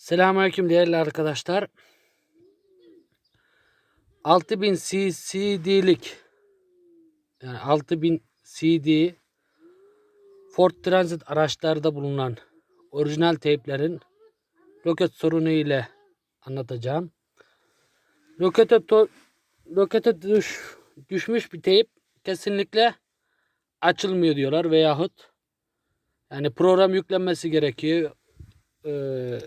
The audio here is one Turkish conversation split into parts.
Selamünaleyküm değerli arkadaşlar. 6000 cc'lik yani 6000 CD Ford Transit araçlarda bulunan orijinal teyplerin roket sorunu ile anlatacağım. Rokete rokete düş, düşmüş bir teyp kesinlikle açılmıyor diyorlar veyahut yani program yüklenmesi gerekiyor. Ee,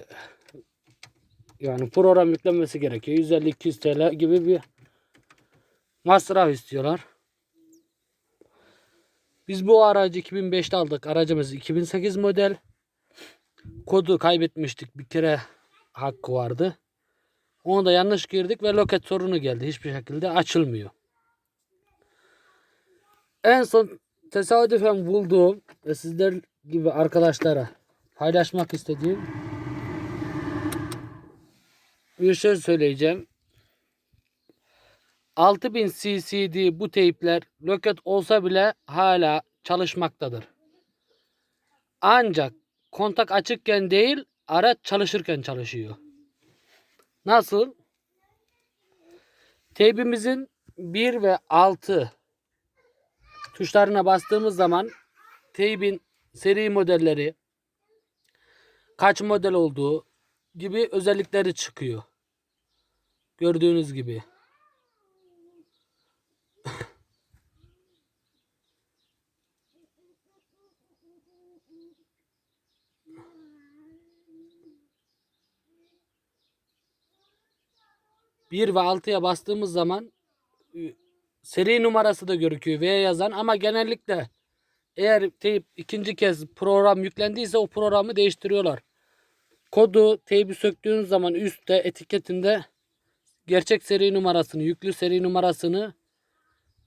yani program yüklenmesi gerekiyor. 150-200 TL gibi bir masraf istiyorlar. Biz bu aracı 2005'te aldık. Aracımız 2008 model. Kodu kaybetmiştik. Bir kere hakkı vardı. Onu da yanlış girdik ve loket sorunu geldi. Hiçbir şekilde açılmıyor. En son tesadüfen bulduğum ve sizler gibi arkadaşlara paylaşmak istediğim bir şey söyleyeceğim. 6000 cc'di bu teypler loket olsa bile hala çalışmaktadır. Ancak kontak açıkken değil araç çalışırken çalışıyor. Nasıl? Teybimizin 1 ve 6 tuşlarına bastığımız zaman teybin seri modelleri kaç model olduğu gibi özellikleri çıkıyor. Gördüğünüz gibi. Bir ve altıya bastığımız zaman e, seri numarası da gözüküyor V yazan ama genellikle eğer teyp ikinci kez program yüklendiyse o programı değiştiriyorlar. Kodu teybi söktüğünüz zaman üstte etiketinde gerçek seri numarasını, yüklü seri numarasını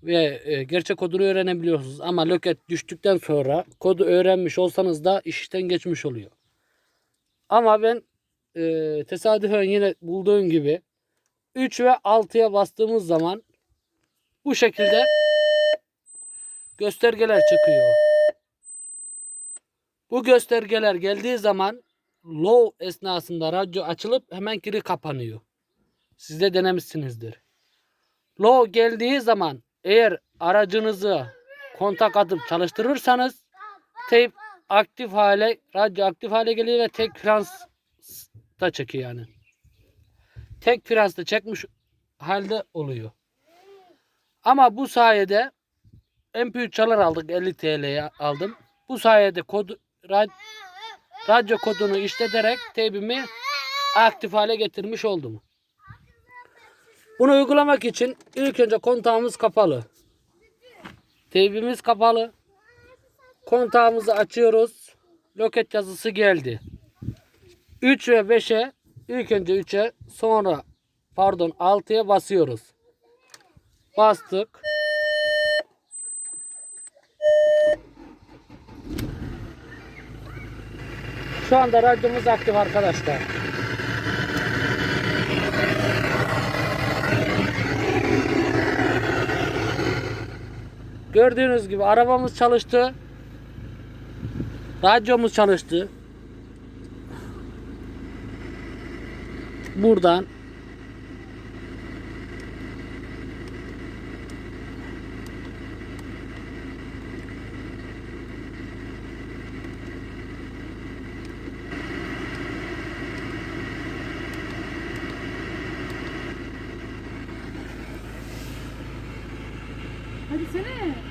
ve e, gerçek kodunu öğrenebiliyorsunuz. Ama loket düştükten sonra kodu öğrenmiş olsanız da işten geçmiş oluyor. Ama ben e, tesadüfen yine bulduğum gibi 3 ve 6'ya bastığımız zaman bu şekilde göstergeler çıkıyor. Bu göstergeler geldiği zaman low esnasında radyo açılıp hemen geri kapanıyor. Siz de denemişsinizdir. Low geldiği zaman eğer aracınızı kontak atıp çalıştırırsanız teyp aktif hale, radyo aktif hale geliyor ve tek frans da çekiyor yani. Tek frans da çekmiş halde oluyor. Ama bu sayede MP3 çalar aldık 50 TL'ye aldım. Bu sayede kod rad- radyo kodunu işleterek teybimi aktif hale getirmiş oldum. Bunu uygulamak için ilk önce kontağımız kapalı. Teybimiz kapalı. Kontağımızı açıyoruz. Loket yazısı geldi. 3 ve 5'e ilk önce 3'e sonra pardon 6'ya basıyoruz. Bastık. Şu anda radyomuz aktif arkadaşlar. Gördüğünüz gibi arabamız çalıştı. Radyomuz çalıştı. Buradan Hadi sene.